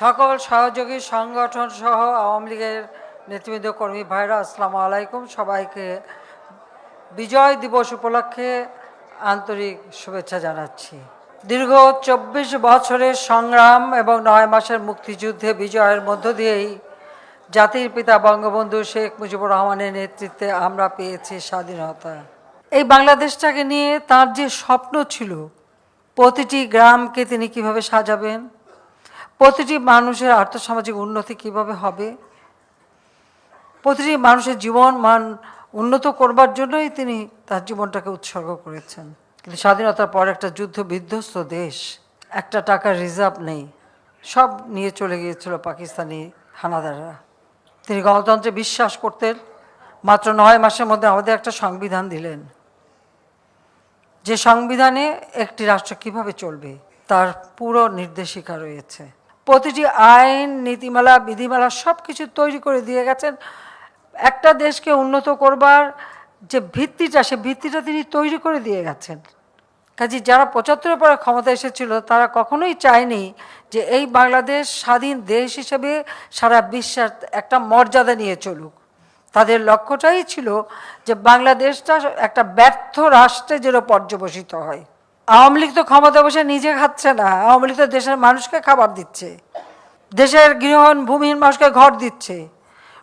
সকল সহযোগী সংগঠন সহ আওয়ামী লীগের নেতৃবৃন্দ, কর্মী ভাইরা, আসসালামু আলাইকুম। সবাইকে বিজয় দিবস উপলক্ষে আন্তরিক শুভেচ্ছা জানাচ্ছি। দীর্ঘ চব্বিশ বছরের সংগ্রাম এবং নয় মাসের মুক্তিযুদ্ধে বিজয়ের মধ্য দিয়েই জাতির পিতা বঙ্গবন্ধু শেখ মুজিবুর রহমানের নেতৃত্বে আমরা পেয়েছি স্বাধীনতা। এই বাংলাদেশটাকে নিয়ে তার যে স্বপ্ন ছিল, প্রতিটি গ্রামকে তিনি কীভাবে সাজাবেন প্রতিটি মানুষের আর্থসামাজিক উন্নতি কীভাবে হবে? প্রতিটি মানুষের জীবন মান উন্নত করবার জন্যই তিনি তার জীবনটাকে উৎসর্গ করেছেন। কিন্তু স্বাধীনতার পর একটা যুদ্ধ বিধ্বস্ত দেশ, একটা টাকার রিজার্ভ নেই। সব নিয়ে চলে গিয়েছিল পাকিস্তানি হানাদাররা। তিনি গণতন্ত্রে বিশ্বাস করতেন। মাত্র নয় মাসের মধ্যে আমাদের একটা সংবিধান দিলেন। যে সংবিধানে একটি রাষ্ট্র কীভাবে চলবে, তার পুরো নির্দেশিকা রয়েছে। প্রতিটি আইন, নীতিমালা, বিধিমালা সব কিছু তৈরি করে দিয়ে গেছেন। একটা দেশকে উন্নত করবার যে ভিত্তিটা, সে ভিত্তিটা তিনি তৈরি করে দিয়ে গেছেন। কাজে যারা পঁচাত্তরের পরে ক্ষমতা এসেছিল, তারা কখনোই চায়নি যে এই বাংলাদেশ স্বাধীন দেশ হিসেবে সারা বিশ্বের একটা মর্যাদা নিয়ে চলুক। তাদের লক্ষ্যটাই ছিল যে বাংলাদেশটা একটা ব্যর্থ রাষ্ট্রে যেন পর্যবসিত হয়। আওয়ামী লীগ তো ক্ষমতা বসে নিজে খাচ্ছে না, আওয়ামী লীগ তো দেশের মানুষকে খাবার দিচ্ছে, দেশের গৃহহীন, ভূমিহীন মানুষকে ঘর দিচ্ছে,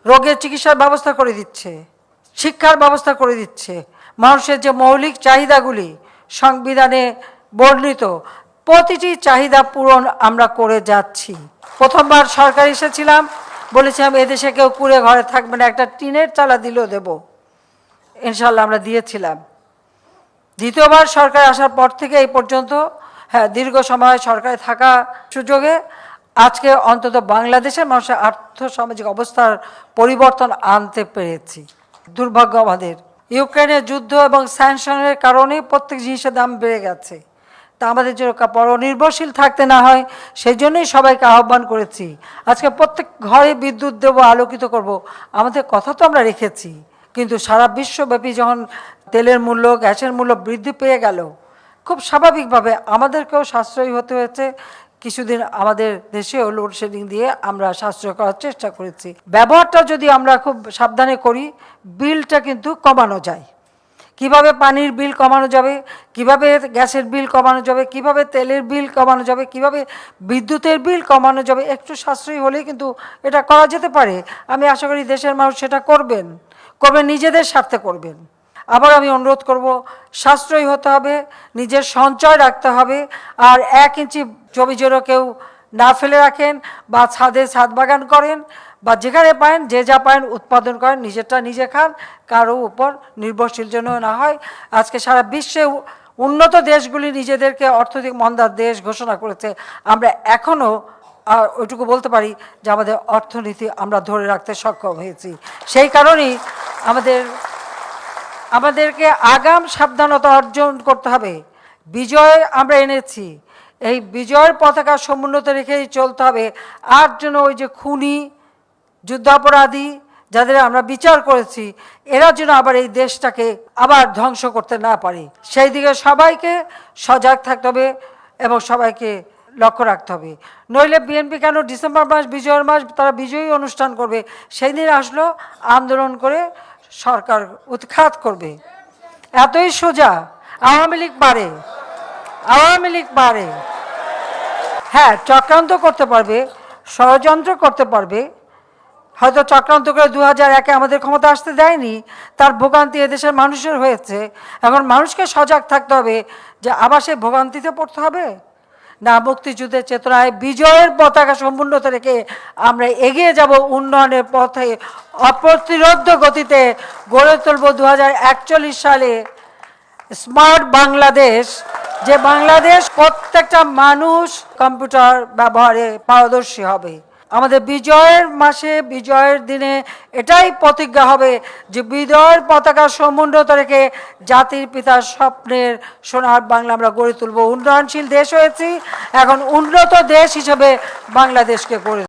রোগের চিকিৎসার ব্যবস্থা করে দিচ্ছে, শিক্ষার ব্যবস্থা করে দিচ্ছে, মানুষের যে মৌলিক চাহিদাগুলি সংবিধানে বর্ণিত, প্রতিটি চাহিদা পূরণ আমরা করে যাচ্ছি। প্রথমবার সরকার এসেছিলাম, বলেছিলাম এদেশে কেউ কুড়ে ঘরে থাকবে না, একটা টিনের চালা দিলেও দেব। ইনশাল্লাহ আমরা দিয়েছিলাম। দ্বিতীয়বার সরকার আসার পর থেকে এই পর্যন্ত হ্যাঁ দীর্ঘ সময় সরকারে থাকা সুযোগে আজকে অন্তত বাংলাদেশের মানুষের আর্থ সামাজিক অবস্থার পরিবর্তন আনতে পেরেছি। দুর্ভাগ্য আমাদের। ইউক্রেনের যুদ্ধ এবং স্যাংশনের কারণে প্রত্যেক জিনিসের দাম বেড়ে গেছে। তা আমাদের যেন পরনির্ভরশীল থাকতে না হয় সেই জন্যই সবাইকে আহ্বান করেছি। আজকে প্রত্যেক ঘরে বিদ্যুৎ দেবো, আলোকিত করব, আমাদের কথা তো আমরা রেখেছি। কিন্তু সারা বিশ্বব্যাপী যখন তেলের মূল্য, গ্যাসের মূল্য বৃদ্ধি পেয়ে গেল। খুব স্বাভাবিকভাবে আমাদেরকেও সাশ্রয়ী হতে হয়েছে। কিছুদিন আমাদের দেশেও লোডশেডিং দিয়ে আমরা সাশ্রয় করার চেষ্টা করেছি। ব্যবহারটা যদি আমরা খুব সাবধানে করি, বিলটা কিন্তু কমানো যায়। কীভাবে পানির বিল কমানো যাবে, কীভাবে গ্যাসের বিল কমানো যাবে, কীভাবে তেলের বিল কমানো যাবে, কীভাবে বিদ্যুতের বিল কমানো যাবে, একটু সাশ্রয়ী হলেই কিন্তু এটা করা যেতে পারে। আমি আশা করি দেশের মানুষ সেটা করবেন। করবেন, নিজেদের স্বার্থে করবেন। আবার আমি অনুরোধ করব, সাশ্রয়ী হতে হবে, নিজের সঞ্চয় রাখতে হবে, আর এক ইঞ্চি জমি জেরো কেউ না ফেলে রাখেন বা ছাদে ছাদ বাগান করেন বা যেখানে পায়েন, যে যা পায়েন উৎপাদন করেন, নিজেরটা নিজে খান, কারও উপর নির্ভরশীল যেন না হয়। আজকে সারা বিশ্বে উন্নত দেশগুলি নিজেদেরকে অর্থনৈতিক মন্দার দেশ ঘোষণা করেছে। আমরা এখনও ওইটুকু বলতে পারি যে আমাদের অর্থনীতি আমরা ধরে রাখতে সক্ষম হয়েছি। সেই কারণেই আমাদের আমাদেরকে আগাম সাবধানতা অর্জন করতে হবে। বিজয় আমরা এনেছি। এই বিজয়ের পতাকা সমুন্নত রেখেই চলতে হবে। আর যেন ওই যে খুনি, যুদ্ধাপরাধী যাদের আমরা বিচার করেছি, এরা যেন আবার এই দেশটাকে আবার ধ্বংস করতে না পারে। সেই দিকে সবাইকে সজাগ থাকতে হবে এবং সবাইকে লক্ষ্য রাখতে হবে। নইলে বিএনপি কেন ডিসেম্বর মাস, বিজয়ের মাস, তারা বিজয়ী অনুষ্ঠান করবে? সেই দিন আসলো আন্দোলন করে সরকার উৎখাত করবে। এতই সোজা, আওয়ামী লীগ পারে আওয়ামী লীগ পারে হ্যাঁ চক্রান্ত করতে পারবে, ষড়যন্ত্র করতে পারবে। হয়তো চক্রান্ত করে দু হাজার একে আমাদের ক্ষমতা আসতে দেয়নি, তার ভোগান্তি এদেশের মানুষের হয়েছে। এখন মানুষকে সজাগ থাকতে হবে যে আবার সে ভোগান্তিতে পড়তে হবে। না, মুক্তিযুদ্ধের চেতনায় বিজয়ের পতাকা সম্পূর্ণ রেখে আমরা এগিয়ে যাব উন্নয়নের পথে অপ্রতিরোধ গতিতে গড়ে তুলব দু হাজার একচল্লিশ সালে স্মার্ট বাংলাদেশ, যে বাংলাদেশ প্রত্যেকটা মানুষ কম্পিউটার ব্যবহারে পারদর্শী হবে। আমাদের বিজয়ের মাসে, বিজয়ের দিনে এটাই প্রতিজ্ঞা হবে যে বিজয়ের পতাকা সমুন্নত রেখে জাতির পিতার স্বপ্নের সোনার বাংলা আমরা গড়ে তুলব। উন্নয়নশীল দেশ হয়েছি, এখন উন্নত দেশ হিসেবে বাংলাদেশকে গড়ে